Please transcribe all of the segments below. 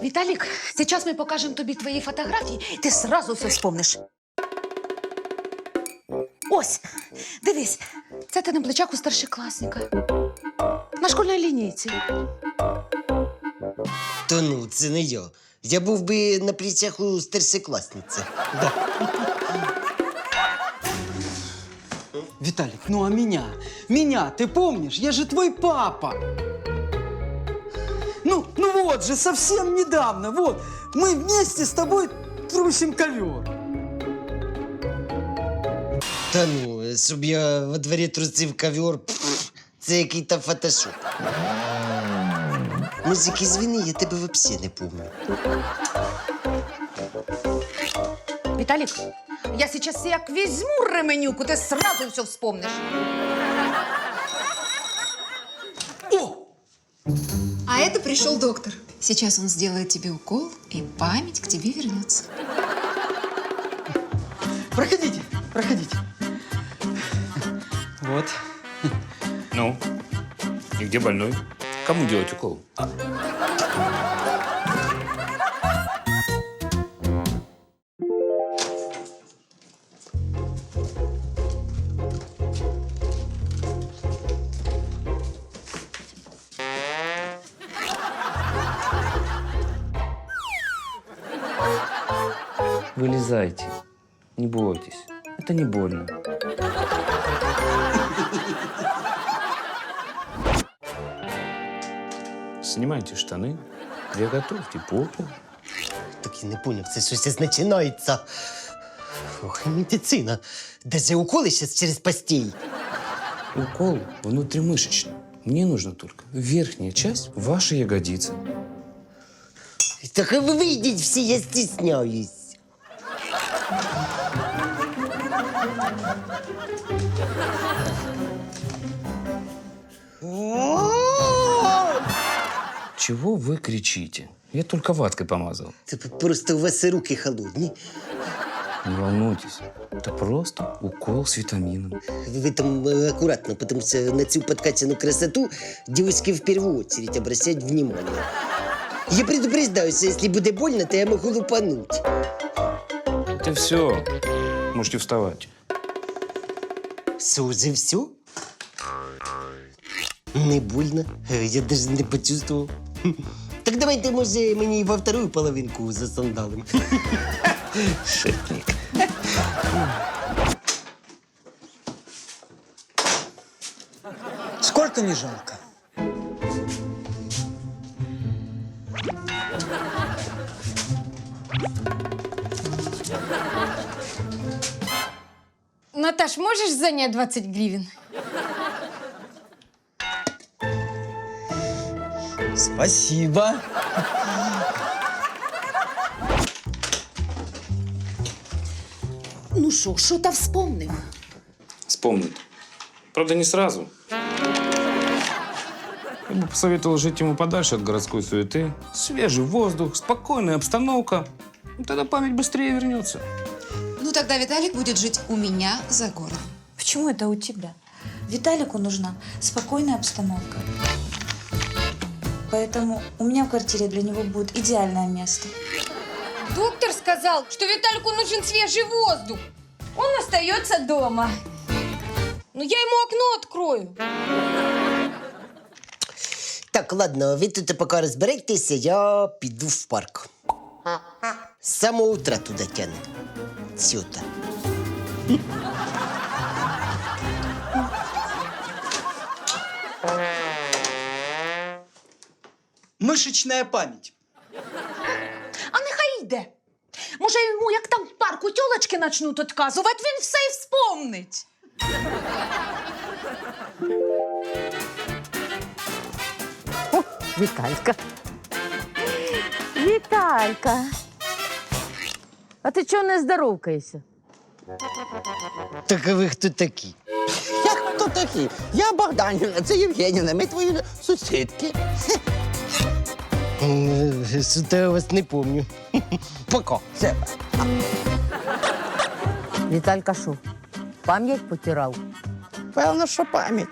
Виталик, сейчас мы покажем тобі твої фотографії, ти сразу все вспомниш. Ось, дивись, це ти на плечах у старшокласника. На школьній лінійці. Та ну, це не я. Я був би на плечах у старшокласниці. Да. Виталик, ну а меня? Меня, ты помнишь? Я же твой папа. Ну, ну вот же, совсем недавно, вот, мы вместе с тобой трусим ковер. Та ну, щоб я во дворі трусив ковер, пф, це який-то фотошоп. Музик, извини, я тебе взагалі не помню. Виталик, я сейчас як візьму ременюку, ти сразу все вспомниш. О, А это пришел доктор. Сейчас он сделает тебе укол, и память к тебе вернется. проходите, проходите. Вот. Ну, и где больной? Кому делать укол? Вылезайте. Не бойтесь. Это не больно. Снимайте штаны, приготовьте попу. Так я не поняв, це щось починається. Ох, медицина. Даже уколи зараз через постіль. Укол внутримышечный. Мне нужно только верхняя часть вашей ягодицы. Так ви вийдіть всі, я стісняюсь. Чего вы кричите? Я только ваткой помазал. Це просто у вас руки холодні. Не волнуйтесь. Это просто укол с витамином. Ви там е, акуратно, тому що на цю подкачану красоту девушки в первую очередь обращают внимание. Я предупреждаю, що якщо буде больно, то я можу лупануть. Это все. Можете вставать. Що, всю. Не больно. Я даже не почувствовал. Так давайте, може, мені во вторую половинку за сандалом. Шутник. Сколько не жалко? Наташ, можешь занять 20 гривен? Спасибо. Ну що, що та вспомнив? Вспомнит. Правда, не сразу. Я бы посоветовал жить ему подальше от городской суеты. Свежий воздух, спокойная обстановка. Ну, Тогда память быстрее вернется. Ну, тогда Виталик будет жить у меня за городом. Почему это у тебя? Виталику нужна спокойная обстановка. Поэтому у меня в квартире для него будет идеальное место. Доктор сказал, что Виталику нужен свежий воздух. Он остается дома. Ну, я ему окно открою. Так, ладно, ви тут поки розберетеся, я піду в парк. З самого утра туди. Сюди. Мышечная память. А нехай йде. Може, йому, як там в парку тьолочки почнуть отказувати, він все й вспомнить. Віталька. Віталька. А ти чого не здоровкаєшся? Так а ви хто такі? Як хто такі? Я Богданівна, це Євгенівна, ми твої сусідки. М, Що-то я вас не помню. Пока. Це Віталька що? Пам'ять потирав? певно, що пам'ять.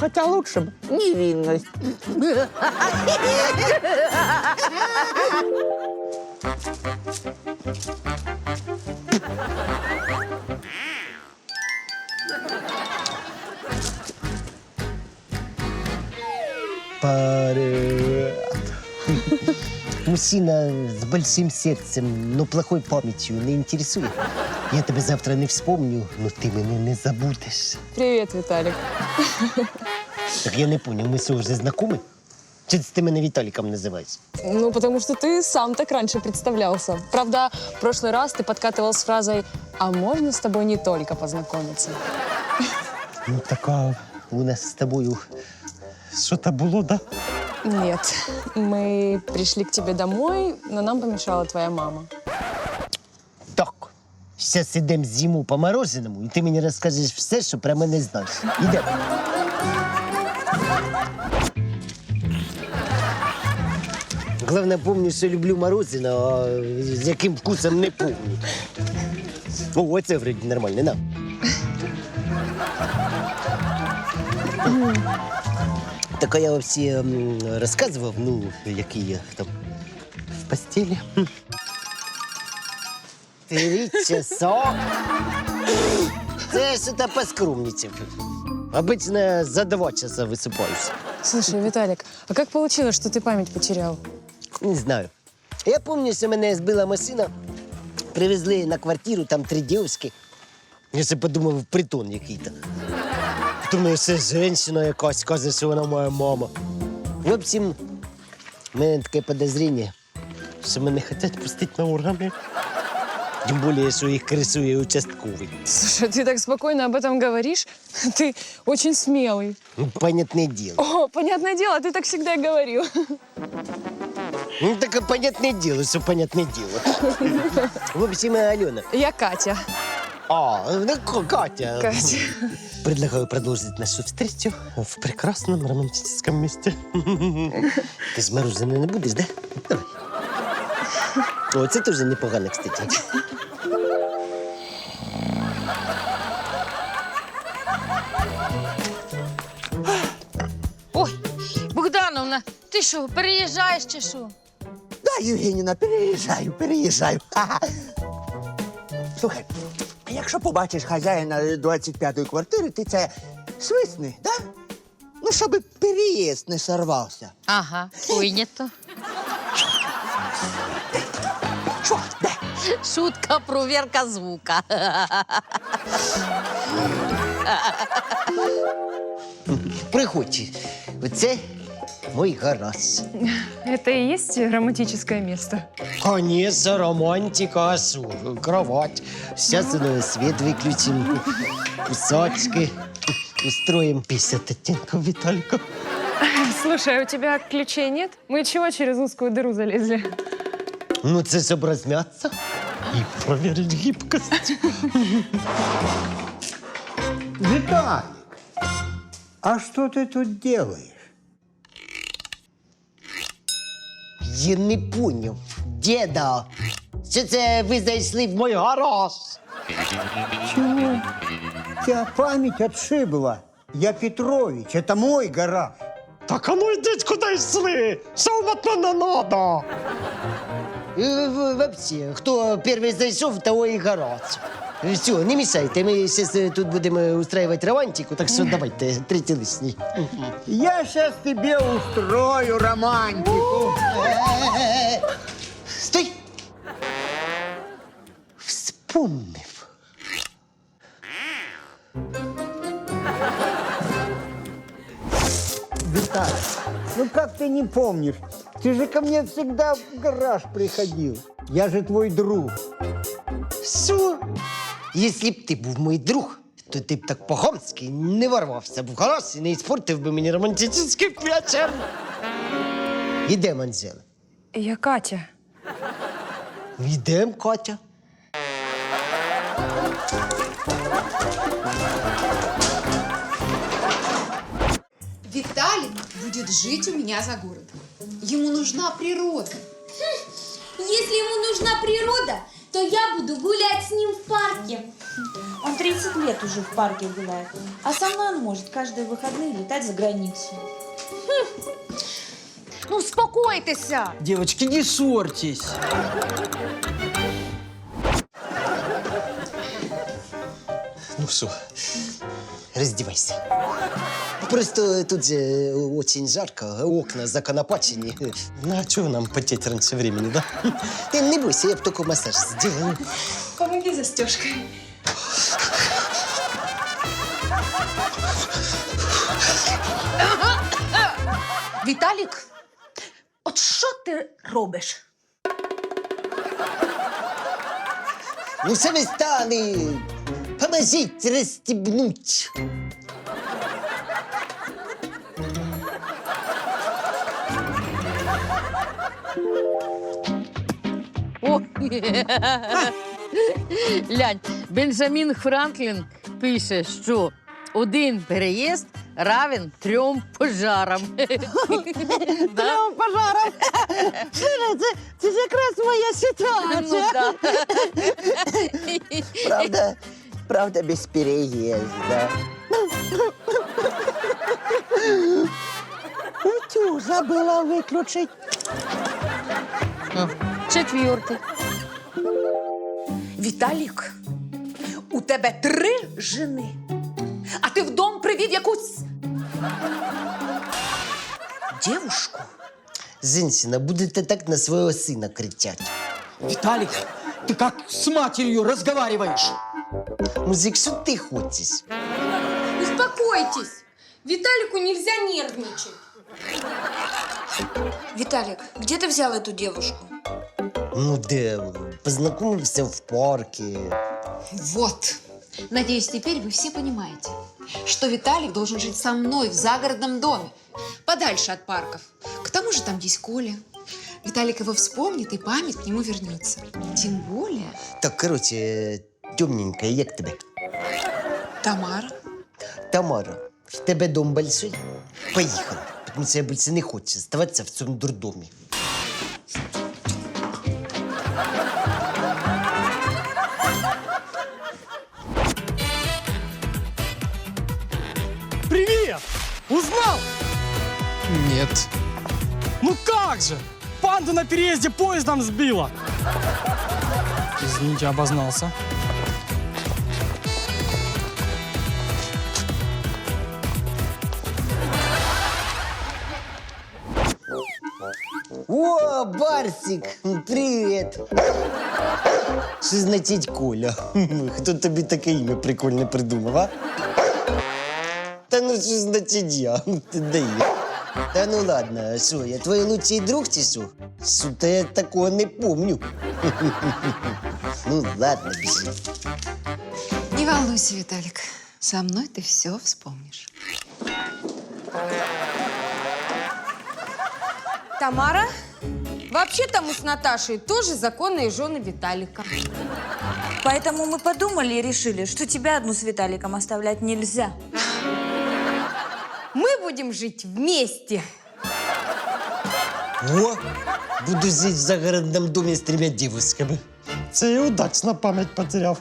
Хотя лучше бы невинность. Привет. Мужчина с большим сердцем, но плохой памятью не интересует. Я тебе завтра не вспомню, но ты мене не забудеш. Привет, Виталик. Так я не понял, мы что, уже знакомы? Чи ти мене Віталіком називаєш? Ну, потому что ты сам так раньше представлялся. Правда, в прошлый раз ты подкатывал с фразой «А можно с тобой не только познакомиться?» Ну, така у нас з тобою що-то було, да? Нет, мы пришли к тебе домой, но нам помешала твоя мама. Так. Зараз ідемо з'їмо по мороженому, і ти мені розкажеш все, що про мене знаєш. Ідемо. Головне, помню, що люблю морозино, а з яким вкусом не помню. О, оце вроді нормально, на. Так а я взагалі м, розказував, ну, який я там в постелі. Три часа. Це що-то поскромничав. Обычно за два часа высыпаюсь. Слушай, Виталик, а как получилось, что ты память потерял? Не знаю. Я помню, що мене збила машина, привезли на квартиру, там три дівчинки. Я ще подумав, притон який-то. Думаю, це жінка якась, каже, що вона моя мама. В общем, в мене таке подозріння, що мене хочуть пустити на органи. Тим більше, що їх крисує участковий. Слушай, ты так спокойно об этом говоришь. Ты очень смелый. Ну, понятне діло. О, понятное дело, ты так всегда говорил. Ну, таке понятне діло, що понятне діло. В общем, Альона. Я Катя. А, ну, Катя. Катя. Предлагаю продолжить нашу встречу в прекрасном романтическом месте. Ты ж мороженое не будешь, да? Давай. О, це теж непогано, кстати. Ой, Богдановна, ти що, переїжджаєш чи що? Да, Євгенівна, переїжджаю, переїжджаю. Ха-ха. Слухай, а якщо побачиш хазяїна 25-ї квартири, ти це свисни, да? Ну, щоб переїзд не сорвався. Ага, прийнято. Що? Де? Шутка, провірка звука. Приходь. Оце мой гараж. Это и есть романтическое место? Конечно, романтика, а шо? Кровать. Сейчас свет выключим. Кусачки. Устроим 50 оттенков Виталика. Слушай, а у тебя ключей нет? Мы чего через узкую дыру залезли? Ну, це щоб розм'ятися і проверить гибкость. Виталик, а что ты тут делаешь? Я не поняв. Діда, що це ви зайшли в мой гараж? Чего? Тебя память отшибла. Я Петрович, это мой гараж. Так а ну йдіть куди йшли. Що вам от мене надо? Е, Вообще, хто перший зайшов, того і гараж. Все, не мішайте, ми зараз тут будемо устраивати романтику, так що давайте, третій лишній. Я сейчас тебе устрою романтику. Стой! Вспомнив. Виталик, ну как ты не помнишь? Ты же ко мне всегда в гараж приходил. Я же твой друг. Що? Якщо б ти був мій друг, то ти б так по-хамськи не ворвався б в гараж і не іспортив би мені романтичний вечір. Ідемо, Анжела. Я Катя. Йдемо, Катя. Виталик будет жить у меня за городом. Ему нужна природа. Если ему нужна природа, то я буду гулять с ним в парке. Он 30 лет уже в парке гуляет. А со мной он может каждые выходные летать за границу. Ну, успокойтеся. Девочки, не ссорьтесь. Ну все, раздевайся. Просто тут же очень жарко, окна законопачені. Ну, а чого нам потеть раньше времени, да? Ты не бойся, я б только массаж сделаю. Помоги застежкой. Віталік, от що ти робиш? Ну, все ви стали. Поможіть розстібнуть. О, Лянь, Бенджамін Франклін пише, що один переїзд равен трьом пожарам. Трьом пожарам. Це, це ж якраз моя ситуація. Правда, правда, без переезда. Утю, забыла выключить. Четвертий. Віталік, у тебе три жени, а ти в дом привів якусь дівушку. Женщина, будете так на свого сина кричати. Виталик, ты как с матерью разговариваешь? Музик, що ти хочеш? Успокойтесь. Виталику нельзя нервничать. Виталик, где ты взял эту девушку? Ну, де? Познайомився в парку. Вот. Надеюсь, теперь вы все понимаете, что Виталик должен жить со мной в загородном доме, подальше от парков. К тому же там есть Коля. Виталик его вспомнит, и память к нему вернется. Тем более Так, коротше, темненька, як тебе? Тамара. Тамара, в тебе дом большой? Поїхали. Тому що я більше не хочу оставатися в цьому дурдомі. Нет. Ну как же? Панду на переезде поездом сбила. Извините, обознался. О, Барсик, привіт! Що значить Коля? Хто тобі таке ім'я прикольне придумав, а? Та ну що значить я? Ти даєш. Та ну ладно, що, я твій лучший друг? Що та я такого не помню. Ну ладно, біжи. Не волнуйся, Виталик. Со мной ты все вспомнишь. Тамара, вообще-то мы с Наташей тоже законные жены Виталика. Поэтому мы подумали и решили, что тебя одну с Виталиком оставлять нельзя. Мы будем жить вместе. О, буду жити в загородному домі з трьома дівчатками. Це я удачно пам'ять потеряв.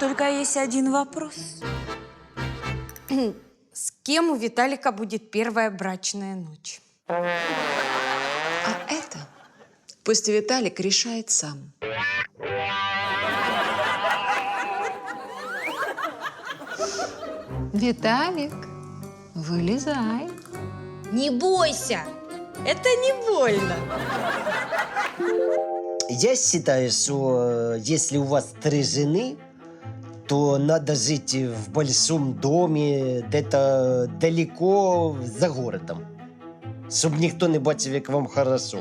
Только есть один вопрос. С кем у Виталика будет первая брачная ночь? А это пусть Виталик решает сам. Виталик, вылезай. Не бойся, это не больно. Я считаю, что э, если у вас три жены, то надо жить в большом доме, где-то далеко за городом. Щоб ніхто не бачив, як вам хорошо.